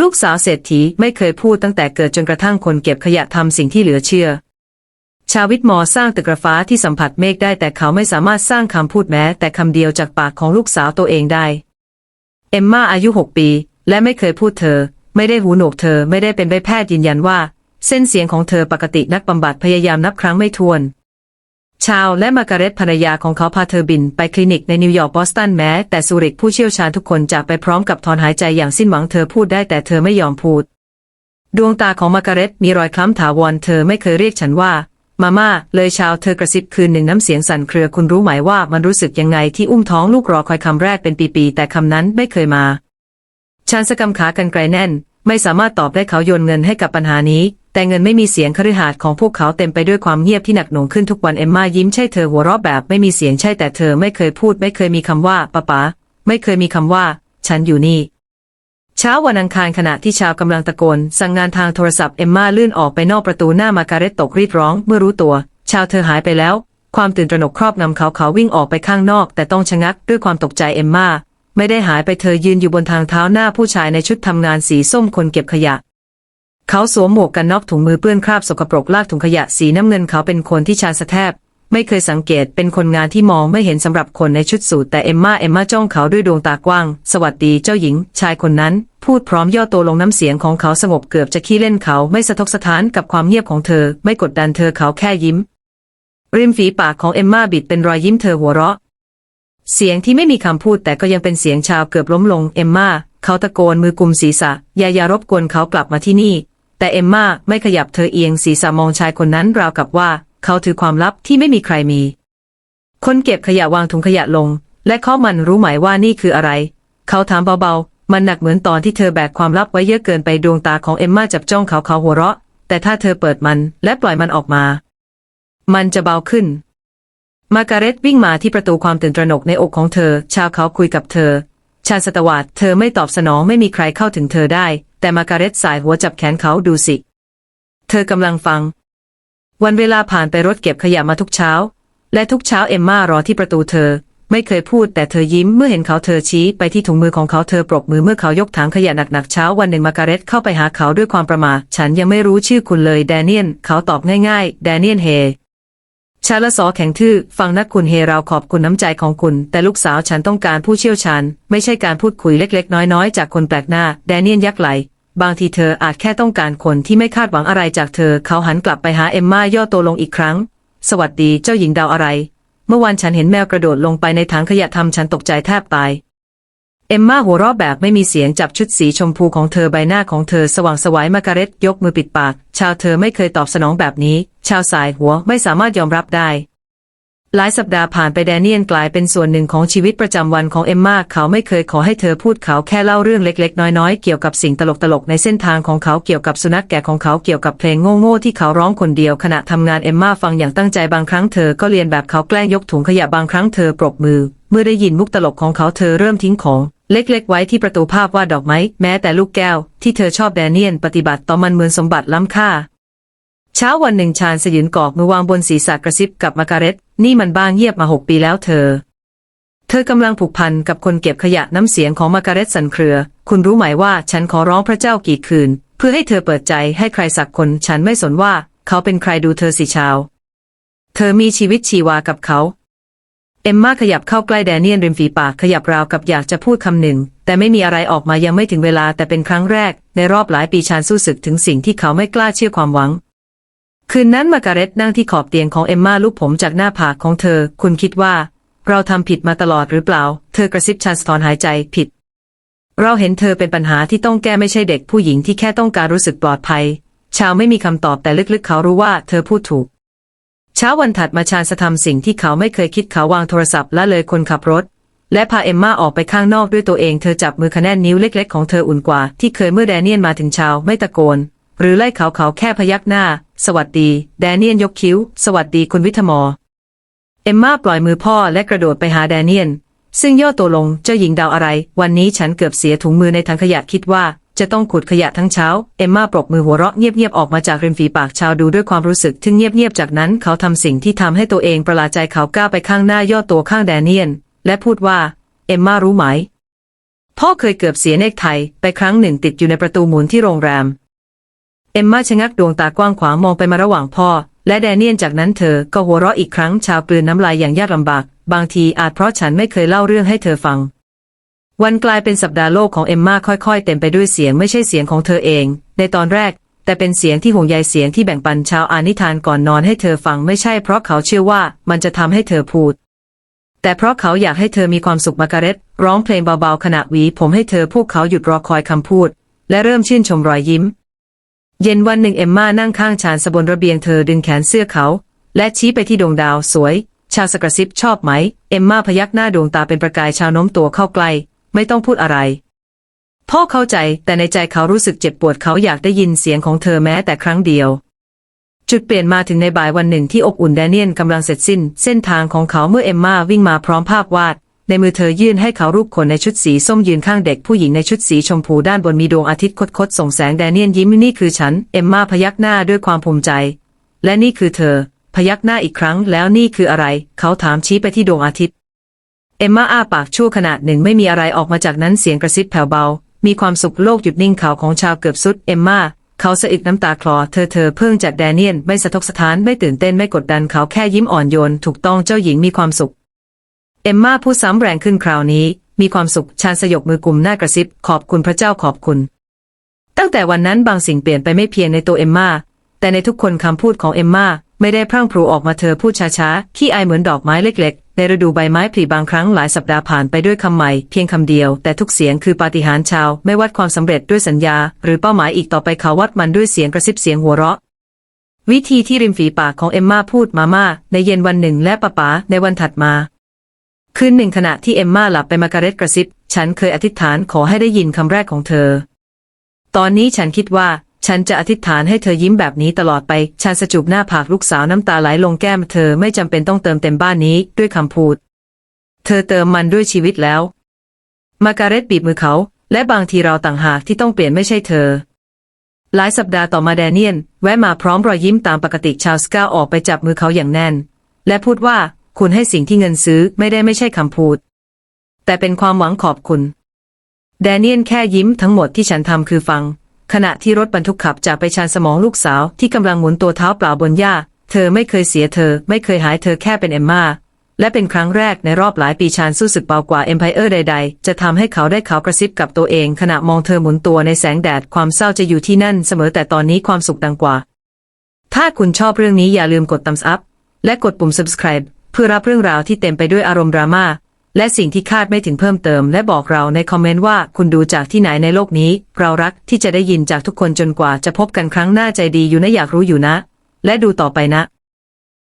ลูกสาวเศรษฐีไม่เคยพูดตั้งแต่เกิดจนกระทั่งคนเก็บขยะทำสิ่งที่เหลือเชื่อ ชาวิทมอสร้างตึกระฟ้าที่สัมผัสเมฆได้แต่เขาไม่สามารถสร้างคำพูดแม้ แต่คำเดียวจากปากของลูกสาวตัวเองได้ เอมมาอายุหกปี และไม่เคยพูดเธอ ไม่ได้หูหนวกเธอไม่ได้เป็นใบแพทย์ยืนยันว่า เส้นเสียงของเธอปกตินักบำบัดพยายามนับครั้งไม่ถ้วน ชาวและมาร์การเร็ตภรรยาของเขาพาเธอบินไปคลินิกในนิวยอร์กบอสตันแม้ แต่ซูริกผู้เชี่ยวชาญทุกคนจากไปพร้อมกับถอนหายใจอย่างสิ้นหวังเธอพูดได้แต่เธอไม่ยอมพูด ดวงตาของมาร์การเร็ตมีรอยคล้ำถาวรเธอไม่เคยเรียกฉันว่า มาม่าเลยชาวเธอกระซิบคืนหนึ่งน้ำเสียงสั่นเครือคุณรู้ไหมว่ามันรู้สึกยังไงที่อุ้มท้องลูกรอคอยคำแรกเป็นปีๆแต่คำนั้นไม่เคยมาชานสกำขากันไกลแน่น ไม่สามารถตอบได้เขาโยนเงินให้กับปัญหานี้ แต่เงินไม่มีเสียงคฤหาสน์ของพวกเขาเต็มไปด้วยความเงียบที่หนักหน่วงขึ้นทุกวันเอมมายิ้มใช่เธอหัวเราะแบบไม่มีเสียงใช่แต่เธอไม่เคยพูด ไม่เคยมีคำว่าป้าป๋าไม่เคยมีคำว่า ฉันอยู่นี่ เช้าวันอังคารขณะที่ชาวกำลังตะโกน สั่งงานทางโทรศัพท์เอมมาลื่นออกไปนอกประตูหน้ามาการเร็ตตกรีดร้องเมื่อรู้ตัว ชาวเธอหายไปแล้ว ความตื่นตระหนกครอบงำเขาเขาวิ่งออกไปข้างนอก แต่ต้องชะงักด้วยความตกใจเอมมาไม่ได้หายไปเธอยืนอยู่บนทางเท้าหน้าผู้ชายในชุดทำงานสีส้มคนเก็บขยะ เขาสวมหมวกกันน็อกถุงมือเปื้อนคราบสกปรกลากถุงขยะสีน้ำเงินเขาเป็นคนที่ชาสะแทบ ไม่เคยสังเกตเป็นคนงานที่มองไม่เห็นสำหรับคนในชุดสูทแต่เอมมาเอมมาจ้องเขาด้วยดวงตากว้าง สวัสดีเจ้าหญิง ชายคนนั้น พูดพร้อมย่อตัวลงน้ำเสียงของเขาสงบเกือบจะขี้เล่นเขาไม่สะทกสะท้านกับความเงียบของเธอ ไม่กดดันเธอเขาแค่ยิ้ม ริมฝีปากของเอมมาบิดเป็นรอยยิ้มเธอหัวเราะ เสียงที่ไม่มีคำพูดแต่ก็ยังเป็นเสียงชาวเกือบล้มลงเอมมาเขาตะโกนมือกุมศีรษะอย่าอย่ารบกวนเขากลับมาที่นี่ แต่เอมมาไม่ขยับเธอเอียงศีรษะมองชายคนนั้นราวกับว่า เขาถือความลับที่ไม่มีใครมี คนเก็บขยะวางถุงขยะลง และเขามันรู้ไหมว่านี่คืออะไร เขาถามเบาๆ มันหนักเหมือนตอนที่เธอแบกความลับไว้เยอะเกินไปดวงตาของเอมมาจับจ้องเขาเขาหัวเราะ แต่ถ้าเธอเปิดมันและปล่อยมันออกมา มันจะเบาขึ้น มาร์การเร็ตวิ่งมาที่ประตูความตื่นตระหนกในอกของเธอ ชาวเขาคุยกับเธอ ชาญสตวาดเธอไม่ตอบสนองไม่มีใครเข้าถึงเธอได้ แต่มาร์การเร็ตสายหัวจับแขนเขาดูสิ เธอกำลังฟัง วันเวลาผ่านไปรถเก็บขยะมาทุกเช้า และทุกเช้าเอมมารอที่ประตูเธอ ไม่เคยพูดแต่เธอยิ้มเมื่อเห็นเขาเธอชี้ไปที่ถุงมือของเขาเธอปรบมือเมื่อเขายกถังขยะหนักๆเช้าวันหนึ่งมาร์การเร็ตเข้าไปหาเขาด้วยความประมาฉันยังไม่รู้ชื่อคุณเลยแดเนียนเขาตอบง่ายๆแดเนียนเฮ ชาละสอแข็งทื่อ ฟังนักคุณเฮเราขอบคุณน้ำใจของคุณ แต่ลูกสาวฉันต้องการผู้เชี่ยวชาญ ไม่ใช่การพูดคุยเล็ก ๆ น้อย ๆ จากคนแปลกหน้า แดเนียนยักไหล บางทีเธออาจแค่ต้องการคนที่ไม่คาดหวังอะไรจากเธอ เขาหันกลับไปหาเอมมาย่อตัวลงอีกครั้ง สวัสดีเจ้าหญิงดาวอะไร เมื่อวานฉันเห็นแมวกระโดดลงไปในถังขยะทำฉันตกใจแทบตาย เอมมาหัวเราะแบบไม่มีเสียงจับชุดสีชมพูของเธอใบหน้าของเธอสว่างสวายมาการเร็ตยกมือปิดปาก ชาวเธอไม่เคยตอบสนองแบบนี้ ชาวสายหัวไม่สามารถยอมรับได้ หลายสัปดาห์ผ่านไปแดเนียนกลายเป็นส่วนหนึ่งของชีวิตประจำวันของเอมมาเขาไม่เคยขอให้เธอพูดเขาแค่เล่าเรื่องเล็ก ๆ น้อยๆ เกี่ยวกับสิ่งตลกๆ ในเส้นทางของเขาเกี่ยวกับสุนัขแก่ของเขาเกี่ยวกับเพลงโง่ๆที่เขาร้องคนเดียวขณะทำงานเอมมาฟังอย่างตั้งใจบางครั้งเธอก็เรียนแบบเขาแกล้งยกถุงขยะบางครั้งเธอปรบมือ เมื่อได้ยินมุกตลกของเขาเธอเริ่มทิ้งของเล็กๆ ไว้ที่ประตูภาพวาดดอกไม้ แม้แต่ลูกแก้ว ที่เธอชอบแดเนียนปฏิบัติต่อมันเหมือนสมบัติล้ำค่า เช้าวันหนึ่งชาญสยืนกอกมือวางบนศีรษะกระซิบกับมาการเร็ตนี่มันบ้างเงียบมาหกปีแล้วเธอ เธอกำลังผูกพันกับคนเก็บขยะน้ำเสียงของมาการเร็ตสันเครือ คุณรู้ไหมว่าฉันขอร้องพระเจ้ากี่คืน เพื่อให้เธอเปิดใจให้ใครสักคน ฉันไม่สนว่าเขาเป็นใครดูเธอสิชาว เธอมีชีวิตชีวากับเขา เอมมาขยับเข้าใกล้แดเนียนริมฝีปากขยับราวกับอยากจะพูดคำหนึ่ง แต่ไม่มีอะไรออกมายังไม่ถึงเวลาแต่เป็นครั้งแรก ในรอบหลายปีชานสู้ศึกถึงสิ่งที่เขาไม่กล้าเชื่อความหวัง คืนนั้นมาการเร็ตนั่งที่ขอบเตียงของเอมมาลูบผมจากหน้าผากของเธอ คุณคิดว่า เราทำผิดมาตลอดหรือเปล่า เธอกระซิบชานสะท้อนหายใจผิด เราเห็นเธอเป็นปัญหาที่ต้องแก้ไม่ใช่เด็กผู้หญิงที่แค่ต้องการรู้สึกปลอดภัย ชาวไม่มีคำตอบแต่ลึกๆ เขารู้ว่าเธอพูดถูก เช้าวันถัดมาชาญสะทำสิ่งที่เขาไม่เคยคิดเขาวางโทรศัพท์ละเลยคนขับรถ และพาเอมมาออกไปข้างนอกด้วยตัวเองเธอจับมือคะแนนนิ้วเล็ก ๆ ของเธออุ่นกว่าที่เคยเมื่อแดเนียนมาถึงชาวไม่ตะโกน หรือไล่เขาเขาแค่พยักหน้า สวัสดี แดเนียนยกคิ้ว สวัสดีคุณวิทมอ เอมมาปล่อยมือพ่อและกระโดดไปหาแดเนียน ซึ่งย่อตัวลงเจ้าหญิงดาวอะไร วันนี้ฉันเกือบเสียถุงมือในถังขยะคิดว่า จะต้องขุดขยะทั้งเช้า เอมมาปรบมือหัวเราะเงียบๆออกมาจากริมฝีปากชาวดูด้วยความรู้สึกทึ่งเงียบๆจากนั้นเขาทำสิ่งที่ทำให้ตัวเองประหลาดใจเขาก้าวไปข้างหน้าย่อตัวข้างแดเนียน และพูดว่า เอมมารู้ไหมพ่อเคยเกือบเสียเนกไทยไปครั้งหนึ่งติดอยู่ในประตูหมุนที่โรงแรม เอมมาชะงักดวงตากว้างขวางมองไปมาระหว่างพ่อ และแดเนียนจากนั้นเธอก็หัวเราะอีกครั้งชาวกลืนน้ำลายอย่างยากลำบาก บางทีอาจเพราะฉันไม่เคยเล่าเรื่องให้เธอฟัง วันกลายเป็นสัปดาห์โลกของเอมมาค่อยๆ เต็มไปด้วยเสียงไม่ใช่เสียงของเธอเอง ในตอนแรก แต่เป็นเสียงที่ห่วงใยเสียงที่แบ่งปันชาวอานิทานก่อนนอนให้เธอฟังไม่ใช่เพราะเขาเชื่อว่ามันจะทำให้เธอพูด แต่เพราะเขาอยากให้เธอมีความสุขมาการเร็ตร้องเพลงเบาๆขณะหวี ผมให้เธอพวกเขาหยุดรอคอยคำพูด และเริ่มชื่นชมรอยยิ้ม เย็นวันหนึ่งเอมมานั่งข้างชานสบนระเบียงเธอดึงแขนเสื้อเขา และชี้ไปที่ดวงดาวสวย ชาวสกระซิบชอบไหม เอมมาพยักหน้าดวงตาเป็นประกายชาวโน้มตัวเข้าใกล้ ไม่ต้องพูดอะไร พ่อเข้าใจแต่ในใจเขารู้สึกเจ็บปวดเขาอยากได้ยินเสียงของเธอแม้แต่ครั้งเดียว จุดเปลี่ยนมาถึงในบ่ายวันหนึ่งที่อบอุ่นแดเนียนกำลังเสร็จสิ้น เส้นทางของเขาเมื่อเอมมาวิ่งมาพร้อมภาพวาด ในมือเธอยื่นให้เขารูปคนในชุดสีส้มยืนข้างเด็กผู้หญิงในชุดสีชมพูด้านบนมีดวงอาทิตย์คดๆส่งแสงแดเนียนยิ้มนี่คือฉัน เอมมาพยักหน้าด้วยความภูมิใจ และนี่คือเธอ พยักหน้าอีกครั้งแล้วนี่คืออะไร เขาถามชี้ไปที่ดวงอาทิตย์ เอมมาอ้าปากชั่วขณะหนึ่งไม่มีอะไรออกมาจากนั้นเสียงกระซิบแผ่วเบา มีความสุขโลกหยุดนิ่งเขาของชาวเกือบสุดเอมมาเขาสะอึกน้ำตาคลอเธอเธอเพิ่งจากแดเนียนไม่สะทกสถานไม่ตื่นเต้นไม่กดดันเขาแค่ยิ้มอ่อนโยนถูกต้องเจ้าหญิงมีความสุข เอมมาพูดซ้ำแรงขึ้นคราวนี้ มีความสุขชาญสยบมือกลุ่มหน้ากระซิบ ขอบคุณพระเจ้าขอบคุณ ตั้งแต่วันนั้นบางสิ่งเปลี่ยนไปไม่เพียงในตัวเอมมาแต่ในทุกคนคำพูดของเอมมาไม่ได้พรั่งพรูออกมาเธอพูดช้าๆขี้อายเหมือนดอกไม้เล็กๆ ในฤดูใบไม้ผลิบางครั้งหลายสัปดาห์ผ่านไปด้วยคำใหม่เพียงคำเดียว แต่ทุกเสียงคือปาฏิหาริย์ชาว ไม่วัดความสำเร็จด้วยสัญญา หรือเป้าหมายอีกต่อไปเขาวัดมันด้วยเสียงกระซิบเสียงหัวเราะ วิธีที่ริมฝีปากของเอมมาพูดมาม่าในเย็นวันหนึ่งและป้าป๋าในวันถัดมา คืนหนึ่งขณะที่เอมมาหลับไปมาการเร็ตกระซิบ ฉันเคยอธิษฐานขอให้ได้ยินคำแรกของเธอ ตอนนี้ฉันคิดว่า ฉันจะอธิษฐานให้เธอยิ้มแบบนี้ตลอดไป ฉันสจูบหน้าผากลูกสาวน้ำตาไหลลงแก้มเธอไม่จำเป็นต้องเติมเต็มบ้านนี้ด้วยคำพูด เธอเติมมันด้วยชีวิตแล้ว มาการเร็ตบีบมือเขา และบางทีเราต่างหากที่ต้องเปลี่ยนไม่ใช่เธอหลายสัปดาห์ต่อมาแดเนียน แวะมาพร้อมรอยยิ้มตามปกติชาวสกาออกไปจับมือเขาอย่างแน่น และพูดว่า คุณให้สิ่งที่เงินซื้อไม่ได้ไม่ใช่คำพูด แต่เป็นความหวังขอบคุณ แดเนียนแค่ยิ้มทั้งหมดที่ฉันทำคือฟัง ขณะที่รถบรรทุกขับจากไปชานสมองลูกสาวที่กำลังหมุนตัวเท้าเปล่าบนหญ้า เธอไม่เคยเสียเธอ ไม่เคยหายเธอแค่เป็นเอมมาและเป็นครั้งแรกในรอบหลายปีชานสู้สึกเบากว่าเอ็มไพเออร์ใด ๆ จะทำให้เขาได้เขากระซิบกับตัวเอง ขณะมองเธอหมุนตัวในแสงแดดความเศร้าจะอยู่ที่นั่นเสมอแต่ตอนนี้ความสุขดังกว่า ถ้าคุณชอบเรื่องนี้อย่าลืมกด thumbs up และกดปุ่ม subscribe เพื่อรับเรื่องราวที่เต็มไปด้วยอารมณ์ดราม่าและสิ่งที่คาดไม่ถึงเพิ่มเติม และบอกเราในคอมเมนต์ว่าคุณดูจากที่ไหนในโลกนี้ เรารักที่จะได้ยินจากทุกคนจนกว่าจะพบกันครั้งหน้าใจดีอยู่นะอยากรู้อยู่นะ และดูต่อไปนะ